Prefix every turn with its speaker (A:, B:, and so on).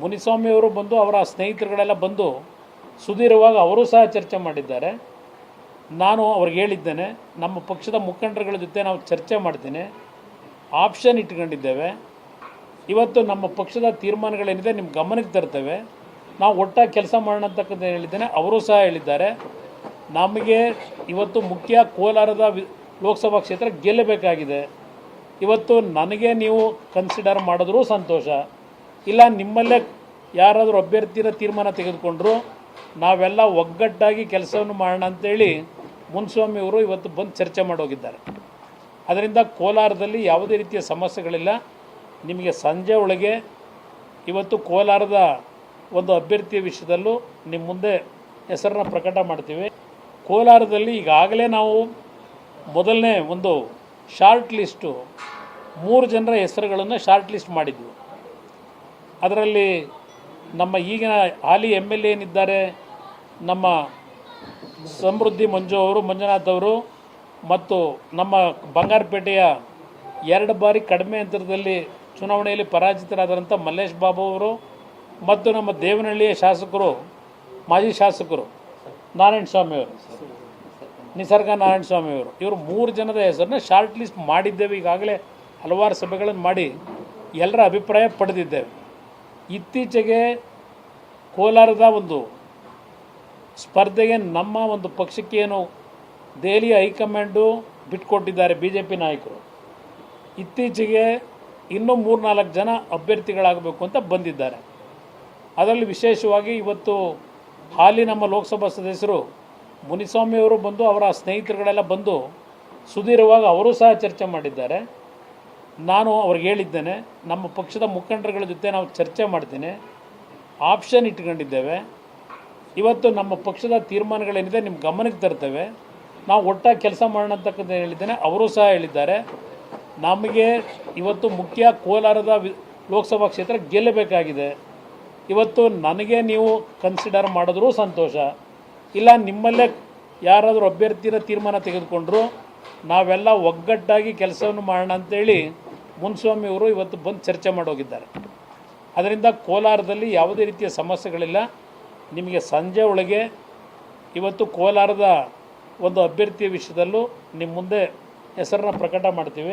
A: ಮುನಿಸ್ವಾಮಿಯವರು ಬಂದು ಅವರ ಸ್ನೇಹಿತರುಗಳೆಲ್ಲ ಬಂದು ಸುದೀರ್ಘವಾಗಿ ಅವರು ಸಹ ಚರ್ಚೆ ಮಾಡಿದ್ದಾರೆ. ನಾನು ಅವ್ರಿಗೆ ಹೇಳಿದ್ದೇನೆ, ನಮ್ಮ ಪಕ್ಷದ ಮುಖಂಡರುಗಳ ಜೊತೆ ನಾವು ಚರ್ಚೆ ಮಾಡ್ತೀನಿ. ಆಪ್ಷನ್ ಇಟ್ಕೊಂಡಿದ್ದೇವೆ. ಇವತ್ತು ನಮ್ಮ ಪಕ್ಷದ ತೀರ್ಮಾನಗಳೇನಿದೆ ನಿಮ್ಮ ಗಮನಕ್ಕೆ ತರ್ತೇವೆ. ನಾವು ಒಟ್ಟಾಗಿ ಕೆಲಸ ಮಾಡೋಣ ಅಂತಕ್ಕಂಥ ಹೇಳಿದ್ದೇನೆ, ಅವರು ಸಹ ಹೇಳಿದ್ದಾರೆ. ನಮಗೆ ಇವತ್ತು ಮುಖ್ಯ ಕೋಲಾರದ ಲೋಕಸಭಾ ಕ್ಷೇತ್ರ ಗೆಲ್ಲಬೇಕಾಗಿದೆ. ಇವತ್ತು ನನಗೆ ನೀವು ಕನ್ಸಿಡರ್ ಮಾಡಿದ್ರೂ ಸಂತೋಷ. ಇಲ್ಲ, ನಿಮ್ಮಲ್ಲೇ ಯಾರಾದರೂ ಅಭ್ಯರ್ಥಿನ ತೀರ್ಮಾನ ತೆಗೆದುಕೊಂಡ್ರು, ನಾವೆಲ್ಲ ಒಗ್ಗಟ್ಟಾಗಿ ಕೆಲಸವನ್ನು ಮಾಡೋಣ ಅಂತೇಳಿ ಮುನ್ಸ್ವಾಮಿಯವರು ಇವತ್ತು ಬಂದು ಚರ್ಚೆ ಮಾಡೋಗಿದ್ದಾರೆ. ಅದರಿಂದ ಕೋಲಾರದಲ್ಲಿ ಯಾವುದೇ ರೀತಿಯ ಸಮಸ್ಯೆಗಳಿಲ್ಲ. ನಿಮಗೆ ಸಂಜೆ ಒಳಗೆ ಇವತ್ತು ಕೋಲಾರದ ಒಂದು ಅಭ್ಯರ್ಥಿಯ ವಿಷಯದಲ್ಲೂ ನಿಮ್ಮ ಮುಂದೆ ಹೆಸರನ್ನ ಪ್ರಕಟ ಮಾಡ್ತೀವಿ. ಕೋಲಾರದಲ್ಲಿ ಈಗಾಗಲೇ ನಾವು ಮೊದಲನೇ ಒಂದು ಶಾರ್ಟ್ ಲಿಸ್ಟು, ಮೂರು ಜನರ ಹೆಸರುಗಳನ್ನು ಶಾರ್ಟ್ ಲಿಸ್ಟ್ ಮಾಡಿದ್ವಿ. ಅದರಲ್ಲಿ ನಮ್ಮ ಈಗಿನ ಹಾಲಿ ಎಂ ಎಲ್ ಏನಿದ್ದಾರೆ, ನಮ್ಮ ಸಮೃದ್ಧಿ ಮಂಜು ಅವರು, ಮಂಜುನಾಥ್ ಅವರು ಮತ್ತು ನಮ್ಮ ಬಂಗಾರಪೇಟೆಯ ಎರಡು ಬಾರಿ ಕಡಿಮೆ ಅಂತರದಲ್ಲಿ ಚುನಾವಣೆಯಲ್ಲಿ ಪರಾಜಿತರಾದಂಥ ಮಲ್ಲೇಶ್ ಬಾಬು ಅವರು ಮತ್ತು ನಮ್ಮ ದೇವನಹಳ್ಳಿಯ ಶಾಸಕರು, ಮಾಜಿ ಶಾಸಕರು ನಾರಾಯಣ ಸ್ವಾಮಿ ಅವರು, ನಿಸರ್ಗ ನಾರಾಯಣ ಸ್ವಾಮಿ ಅವರು. ಇವರು ಮೂರು ಜನದ ಹೆಸರನ್ನ ಶಾರ್ಟ್ ಲಿಸ್ಟ್ ಮಾಡಿದ್ದೇವೆ. ಈಗಾಗಲೇ ಹಲವಾರು ಸಭೆಗಳನ್ನು ಮಾಡಿ ಎಲ್ಲರ ಅಭಿಪ್ರಾಯ ಪಡೆದಿದ್ದೇವೆ. ಇತ್ತೀಚೆಗೆ ಕೋಲಾರದ ಒಂದು ಸ್ಪರ್ಧೆಗೆ ನಮ್ಮ ಒಂದು ಪಕ್ಷಕ್ಕೆ ಏನು ದೆಹಲಿ ಹೈಕಮಾಂಡು ಬಿಟ್ಕೊಟ್ಟಿದ್ದಾರೆ ಬಿ ಜೆ ಪಿ ನಾಯಕರು. ಇತ್ತೀಚೆಗೆ ಇನ್ನೂ ಮೂರ್ನಾಲ್ಕು ಜನ ಅಭ್ಯರ್ಥಿಗಳಾಗಬೇಕು ಅಂತ ಬಂದಿದ್ದಾರೆ. ಅದರಲ್ಲಿ ವಿಶೇಷವಾಗಿ ಇವತ್ತು ಹಾಲಿ ನಮ್ಮ ಲೋಕಸಭಾ ಸದಸ್ಯರು ಮುನಿಸ್ವಾಮಿಯವರು ಬಂದು ಅವರ ಸ್ನೇಹಿತರುಗಳೆಲ್ಲ ಬಂದು ಸುದೀರ್ಘವಾಗಿ ಅವರು ಸಹ ಚರ್ಚೆ ಮಾಡಿದ್ದಾರೆ. ನಾನು ಅವ್ರಿಗೆ ಹೇಳಿದ್ದೇನೆ, ನಮ್ಮ ಪಕ್ಷದ ಮುಖಂಡರುಗಳ ಜೊತೆ ನಾವು ಚರ್ಚೆ ಮಾಡ್ತೀನಿ. ಆಪ್ಷನ್ ಇಟ್ಕೊಂಡಿದ್ದೇವೆ. ಇವತ್ತು ನಮ್ಮ ಪಕ್ಷದ ತೀರ್ಮಾನಗಳೇನಿದೆ ನಿಮ್ಮ ಗಮನಕ್ಕೆ ತರ್ತೇವೆ. ನಾವು ಒಟ್ಟಾಗಿ ಕೆಲಸ ಮಾಡೋಣ ಅಂತಕ್ಕಂಥ ಹೇಳಿದ್ದೇನೆ. ಅವರು ಸಹ ಹೇಳಿದ್ದಾರೆ, ನಮಗೆ ಇವತ್ತು ಮುಖ್ಯ ಕೋಲಾರದ ಲೋಕಸಭಾ ಕ್ಷೇತ್ರ ಗೆಲ್ಲಬೇಕಾಗಿದೆ. ಇವತ್ತು ನನಗೆ ನೀವು ಕನ್ಸಿಡರ್ ಮಾಡಿದ್ರೂ ಸಂತೋಷ. ಇಲ್ಲ, ನಿಮ್ಮಲ್ಲೇ ಯಾರಾದರೂ ಅಭ್ಯರ್ಥಿನ ತೀರ್ಮಾನ ತೆಗೆದುಕೊಂಡ್ರು, ನಾವೆಲ್ಲ ಒಗ್ಗಟ್ಟಾಗಿ ಕೆಲಸವನ್ನು ಮಾಡೋಣ ಅಂತೇಳಿ ಮುನ್ಸ್ವಾಮಿಯವರು ಇವತ್ತು ಬಂದು ಚರ್ಚೆ ಮಾಡೋಗಿದ್ದಾರೆ. ಅದರಿಂದ ಕೋಲಾರದಲ್ಲಿ ಯಾವುದೇ ರೀತಿಯ ಸಮಸ್ಯೆಗಳಿಲ್ಲ. ನಿಮಗೆ ಸಂಜೆ ಒಳಗೆ ಇವತ್ತು ಕೋಲಾರದ ಒಂದು ಅಭ್ಯರ್ಥಿಯ ವಿಷಯದಲ್ಲೂ ನಿಮ್ಮ ಮುಂದೆ ಹೆಸರನ್ನ ಪ್ರಕಟ ಮಾಡ್ತೀವಿ.